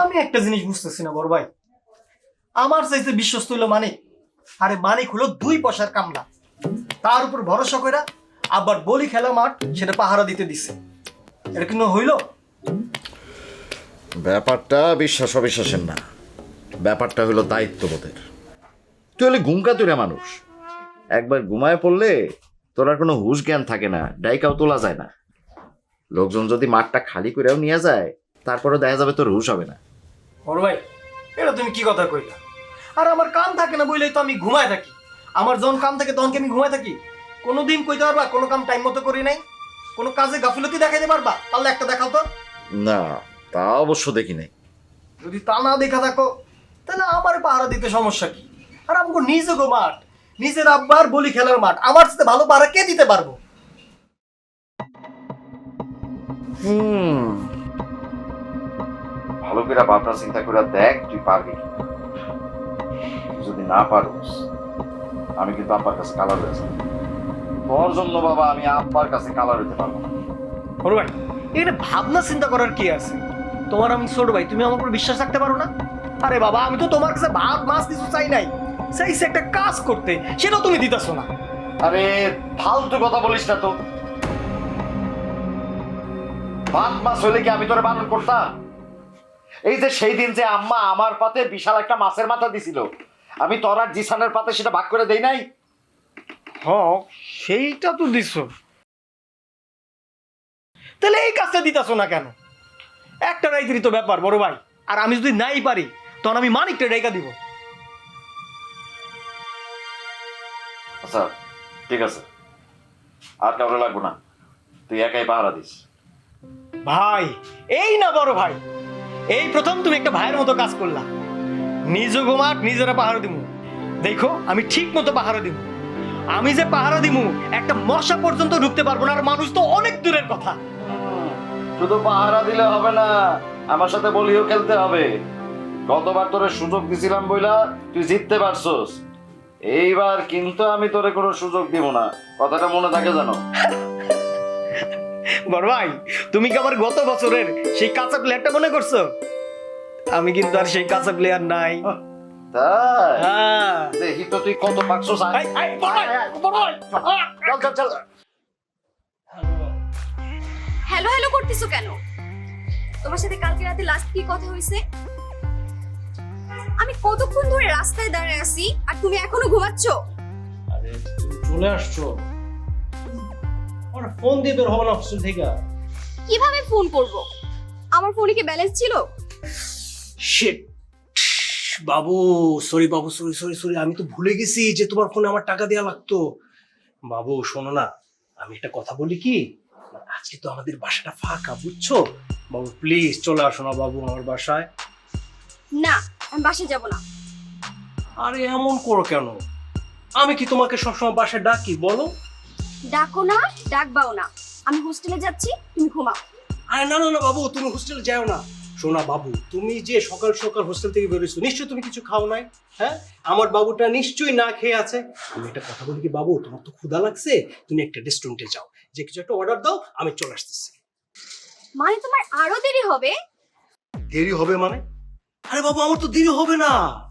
আমি একটা জিনিস বুঝতেছি না, বড় ভাই। আমার চাইতে বিশ্বস্ত হইল মানিক। আরে মানিক হলো দুই পয়সার কামলা। তার উপর ভরসা কইরা আবার বলি খেলা মাঠ সেটা পাহারা দিতে দিছে। এটা কিন্তু হইল? ব্যাপারটা বিশ্বাস অবিশ্বাসের না। ব্যাপারটা হলো দায়িত্ববোধের। তুই হলে ঘুমকাতুরে মানুষ। একবার ঘুমায় পড়লে তোর আর কোনো হুশ জ্ঞান থাকে না, ডাইকাও তোলা যায় না। লোকজন যদি মাঠটা খালি করেও নিয়ে যায় তারপরে দেখা যাবে তোর হুশ হবে না। বড় ভাই এটা তুমি কি কথা কইলা? আর আমার কাম থাকে না বইলেই তো আমি ঘুমায় থাকি। আমার যখন কাম থাকে তখন কি আমি ঘুমায় থাকি? কোনোদিন কইতে পারবা কোনো কাম টাইম মতো করি নাই? কোনো কাজে গাফিলতি দেখাইতে পারবা? তাহলে একটা দেখাও তো। না তা অবশ্য দেখি নাই। যদি তা না দেখা থাকো তাহলে আমার পাহারা দিতে সমস্যা কি? আর আমাকে নিজে গো মাঠ নিজের আব্বার বলি খেলার মাঠ আমার সাথে ভালো পাহারা কে দিতে পারব? হুম ভালো করে ভাবনা চিন্তা করে দেখ তুই পারবি। যদি না পারোস আমি কিন্তু আব্বার কাছে কালার হয়েছে তোর জন্য বাবা আমি আব্বার কাছে কালার হইতে পারব না। বড় ভাই এখানে ভাবনা চিন্তা করার কি আছে? তোমার আমি ছোট ভাই তুমি আমার উপর বিশ্বাস রাখতে পারো না? আরে বাবা আমি তো তোমার কাছে ভাত মাছ কিছু চাই নাই। চাইছি একটা কাজ করতে সেটাও তুমি দিতেছো না। আরে ফালতু কথা বলিস না তো। ভাত মাছ হইলে কি আমি তোরে বারণ করতাম? এই যে সেই দিন যে আম্মা আমার পাতে বিশাল একটা মাছের মাথা দিছিল আমি তোর আর জিসানের পাতে সেটা ভাগ করে দেই নাই? হ সেইটা তো দিছো। তাহলে এই কাজটা দিতেছো না কেন? একটা রাইতেরই তো ব্যাপার বড় ভাই। আর আমি যদি নাই পারি তখন আমি মানিকটা রেখা দিব। আচ্ছা ঠিক আছে। আর কাউরে লাগবো না। তুই একাই পাহারা দিস। ভাই এই না বড় ভাই। এই প্রথম তুমি একটা ভাইয়ের মতো কাজ করলা। নিজ ঘুমাট নিজেরা পাহারা দিমু। দেখো, আমি ঠিক মতো পাহারা দিমু। আমি যে পাহারা দিমু, একটা মশা পর্যন্ত ঢুকতে পারব না, আর মানুষ তো অনেক দূরের কথা। শুধু পাহারা দিলে হবে না, আমার সাথে বলিও খেলতে হবে। গতবার তোরে সুযোগ দিছিলাম বইলা, তুই জিততে পারছস। এইবার কিন্তু আমি তোরে কোনো সুযোগ দিব না। কথাটা মনে থাকে জানো? বড় ভাই তুমি কি আবার গত বছরের সেই কাঁচা প্লেয়ারটা মনে করছ? আমি কিন্তু আর সেই কাঁচা প্লেয়ার নাই। তাই? হ্যাঁ। দেখি তো তুই কত পাকছস আয়। এই, এই, বড় ভাই, বড় ভাই, চল চল চল হ্যালো হ্যালো করতেছো কেন? তোমার সাথে কালকে রাতে লাস্ট কি কথা হয়েছে? আমি কতক্ষণ ধরে রাস্তায় দাঁড়ায় আছি আর তুমি এখনও ঘুমাচ্ছ? আরে তুমি চলে আসছো। আমার ফোন দিয়ে বের হব না হোস্টেল থেকে। কীভাবে ফোন করব? আমার ফোনে কি ব্যালেন্স ছিল? শিট বাবু সরি বাবু সরি সরি সরি আমি তো ভুলে গেছি যে তোমার ফোনে আমার টাকা দেওয়া লাগতো। বাবু শোনো না আমি একটা কথা বলি কি? আজকে তো আমাদের বাসাটা ফাঁকা বুঝছ? বাবু প্লিজ চলে আসো না বাবু আমার বাসায়। না আমি বাসায় যাব না। আরে এমন করো কেন? আমি কি তোমাকে সবসময় বাসায় ডাকি বলো? ডাকো না ডাকবাও না। আমি হোস্টেলে যাচ্ছি তুমি ঘুমাও। আরে না না না বাবু তুমি হোস্টেলে যাও না। শোনা বাবু তুমি যে সকাল সকাল হোস্টেল থেকে বেরোছো নিশ্চয়ই তুমি কিছু খাও নাই হ্যাঁ? আমার বাবুটা নিশ্চয়ই না খেয়ে আছে। তুমি একটা কথা বলি কি বাবু তোমার তো ক্ষুধা লাগছে তুমি একটা রেস্টুরেন্টে যাও। যে কিছু একটা অর্ডার দাও আমি চলে আসতেছি। মানে তোমার আরও দেরি হবে? দেরি হবে মানে? আরে বাবু আমার তো দেরি হবে না।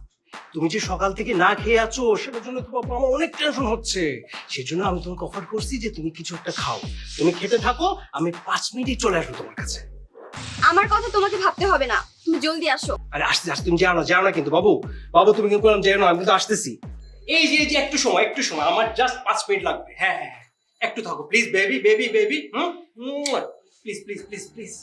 তুমি যে সকাল থেকে না খেয়ে আছো সেটার জন্য তো বাবু আমার অনেক টেনশন হচ্ছে। সেজন্য আমি তোমাকে অফার করছি যে তুমি কিছু একটা খাও। তুমি খেতে থাকো আমি পাঁচ মিনিটে চলে আসব তোমার কাছে। আমার কথা তোমাকে ভাবতে হবে না। তুমি জলদি আসো। আরে আসতে আসতে তুমি যাও না যাও না কিন্তু বাবু। বাবু তুমি কিন্তু বললাম যাও না আমি কিন্তু আসতেছি। এই যে এই যে একটু সময় একটু সময় আমার জাস্ট পাঁচ মিনিট লাগবে। হ্যাঁ হ্যাঁ হ্যাঁ। একটু থাকো please baby baby baby hmm? Please please please please